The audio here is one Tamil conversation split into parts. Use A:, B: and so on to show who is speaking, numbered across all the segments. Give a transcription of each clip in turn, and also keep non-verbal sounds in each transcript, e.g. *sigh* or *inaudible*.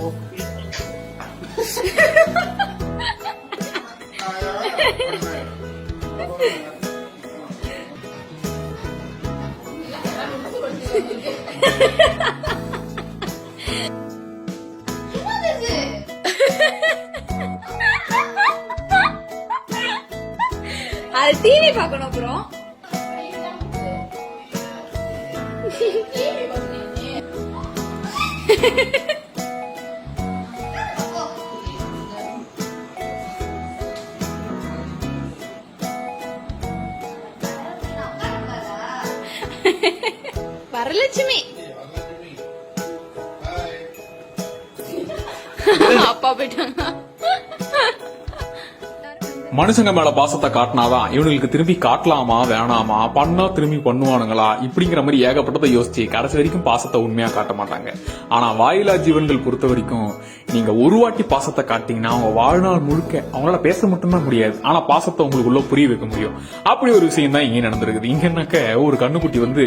A: 뭐. *laughs* 아, TV 봐그럼 그럼. *laughs* *laughs* వరలక్ష్మి.
B: అప్ప పెట్టా மனுஷங்க மேல பாசத்தை காட்டினாதான் இவனுங்களுக்கு திரும்பி காட்டலாமா வேணாமா பண்ணா திரும்பி பண்ணுவானுங்களா இப்படிங்கிற மாதிரி ஏகப்பட்டதை யோசிச்சு கடைசி வரைக்கும் பாசத்தை உண்மையா காட்ட மாட்டாங்க. ஆனா வாயிலா ஜீவன்கள் பொறுத்த வரைக்கும் நீங்க ஒரு வாட்டி பாசத்தை காட்டிங்கன்னா அவங்க வாழ்நாள் முழுக்க அவங்களால பேச மட்டும்தான் முடியாது. ஆனா பாசத்தை உங்களுக்குள்ள புரிய வைக்க முடியும். அப்படி ஒரு விஷயம் தான் இங்கே நடந்திருக்குது. இங்க என்னக்க ஒரு கண்ணுக்குட்டி வந்து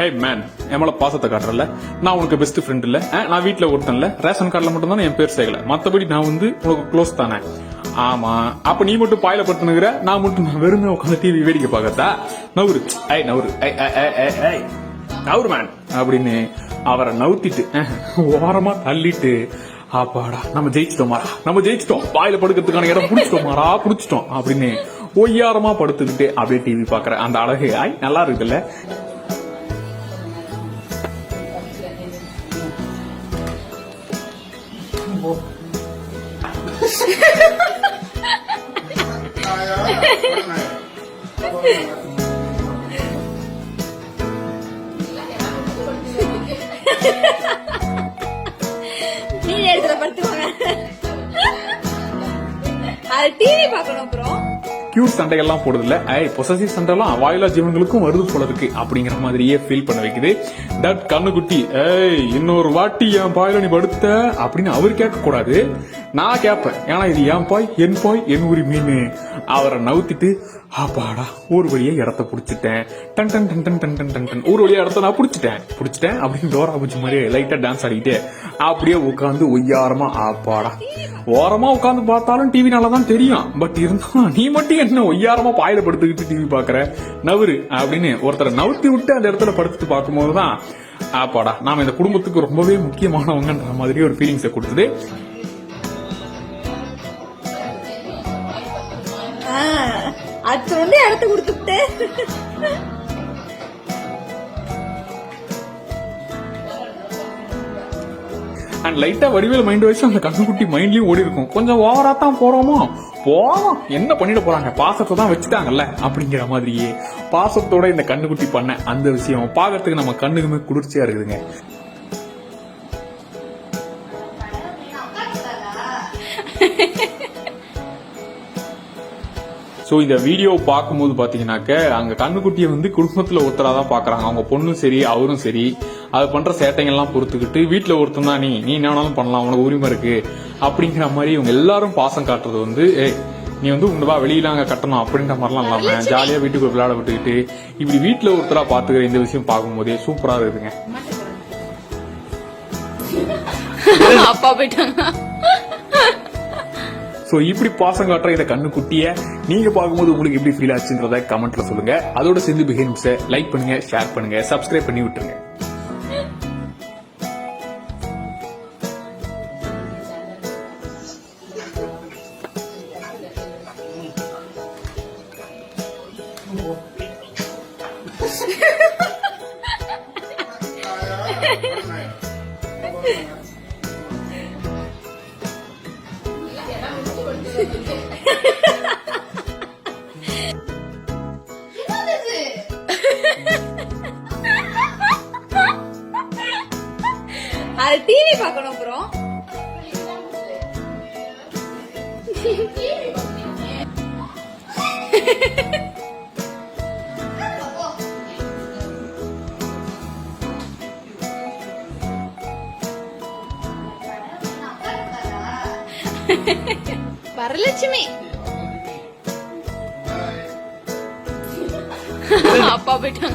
B: ஹே மேன் என் மேல பாசத்தை காட்டுறல நான் உனக்கு பெஸ்ட் ஃப்ரெண்ட் இல்ல. நான் வீட்டுல ஒருத்தன் இல்ல. ரேஷன் கார்டில் மட்டும் தான் என் பேர் சேர்க்கல மத்தபடி நான் வந்து உனக்கு க்ளோஸ் தானே. ஆமா. அப்ப நீ மட்டும் பாயில படுத்துனுங்கிற நான் மட்டும் வெறுமே உட்காந்து டிவி வேடிக்கை பார்க்கறதா? நவுரு ஐ நவுரு ஐ ஐ நவுரு மேன் அப்படின்னு அவரை நவுத்திட்டு ஓரமா தள்ளிட்டு அப்பாடா நம்ம ஜெயிச்சிட்டோமாடா நம்ம ஜெயிச்சிட்டோம். பாயில படுக்கிறதுக்கான இடம் புடிச்சிட்டோமாடா புடிச்சிட்டோம். அப்படின்னு ஒய்யாரமா படுத்துக்கிட்டு அப்படியே டிவி பாக்குற அந்த அழகு. ஐ நல்லா இருக்குல்ல? *laughs*
A: இடத்துல அது டிவி பார்க்கணும் அப்புறம்
B: கியூட் சண்டைகள்லாம் போடுறதுல ஐ பொசசிவ் சண்டைலாம் வாயிலா ஜீவன்களுக்கும் வருது போல இருக்கு அப்படிங்கிற மாதிரியே ஃபீல் பண்ண வைக்குது. தட் கண்ணுக்குட்டி ஏய் இன்னொரு வாட்டி என் பாயில நீ படுத்த அப்படின்னு அவர் கேட்க கூடாது நான் கேட்பேன். ஏன்னா இது என் பாய் என் பாய் என் உரிமைன்னு அவரை நவுத்திட்டு அப்பாடா ஒரு வழியா இடத்த பிடிச்சிட்டேன். டன் டன் டன் டன் டன் டன் டன் டன். ஒரு வழியா இடத்த நான் பிடிச்சிட்டேன். பிடிச்சிட்டேன் அப்படின்னு டோரா பூச்சி மாதிரி லைட்டா டான்ஸ் ஆடிக்கிட்டு அப்படியே உட்காந்து ஒய்யாரமா ஆப்பாடா ஓரமா உட்காந்து பார்த்தாலும் டிவி நல்லா தான் தெரியும். பட் இருந்தாலும் நீ மட்டும் என்ன ஒய்யாரமா பாயில படுத்துக்கிட்டு டிவி பாக்குற? நவரு அப்படின்னு ஒருத்தரை நவுத்தி விட்டு அந்த இடத்துல படுத்துட்டு பார்க்கும்போது தான் ஆப்பாடா நாம இந்த குடும்பத்துக்கு ரொம்பவே முக்கியமானவங்கன்ற மாதிரி ஒரு ஃபீலிங்ஸை கொடுத்தது.
A: அது இடத்த கொடுத்துட்டு.
B: அண்ட் லைட்டா வடிவேல் மைண்ட் வச்சு அந்த கண்ணுக்குட்டி மைண்ட்லயும் ஓடி இருக்கும் கொஞ்சம் ஓவரா தான் போறோமோ? போவோம். என்ன பண்ணிட போறாங்க? பாசத்தை தான் வச்சுட்டாங்கல்ல? அப்படிங்கிற மாதிரியே. பாசத்தோட இந்த கண்ணுக்குட்டி பண்ண அந்த விஷயம். பாக்கிறதுக்கு நம்ம கண்ணுக்குமே குளிர்ச்சியா இருக்குதுங்க. ஸோ இந்த வீடியோ பார்க்கும்போது பார்த்தீங்கன்னாக்க அங்க கண்ணுக்குட்டியை வந்து குடும்பத்தில் ஒருத்தராக தான் பாக்குறாங்க. அவங்க பொண்ணும் சரி அவரும் சரி. அது பண்ற சேட்டைகள்லாம் பொறுத்துக்கிட்டு வீட்டுல ஒருத்தன் தான் நீ நீ என்ன வேணாலும் பண்ணலாம் உனக்கு உரிமை இருக்கு. அப்படிங்கிற மாதிரி இவங்க எல்லாரும் பாசம் காட்டுறது வந்து ஏய் நீ வந்து உண்டவா வெளியில அங்க கட்டணும் அப்படின்ற மாதிரிலாம் இல்லாம ஜாலியா வீட்டுக்கு விளையாட விட்டுக்கிட்டு இப்படி வீட்டுல ஒருத்தரா பாத்துக்கிற இந்த விஷயம் பார்க்கும்போதே சூப்பரா இருக்குதுங்க.
A: அப்பா போயிட்டாங்க.
B: சோ இப்படி பாசம் காட்டுற இந்த கண்ணு குட்டிய நீங்க பார்க்கும்போது உங்களுக்கு எப்படி ஃபீல் ஆச்சுன்றத கமெண்ட்ல சொல்லுங்க. அதோட சேர்ந்து பிஹேவ்ஸை லைக் பண்ணுங்க ஷேர் பண்ணுங்க சப்ஸ்கிரைப் பண்ணி விட்டுருங்க.
A: அது டிவி பார்க்கணும் அப்புறம். *laughs* *laughs* *laughs* വരലക്ഷ്മി. *laughs* അപ്പ ബേട്ടാ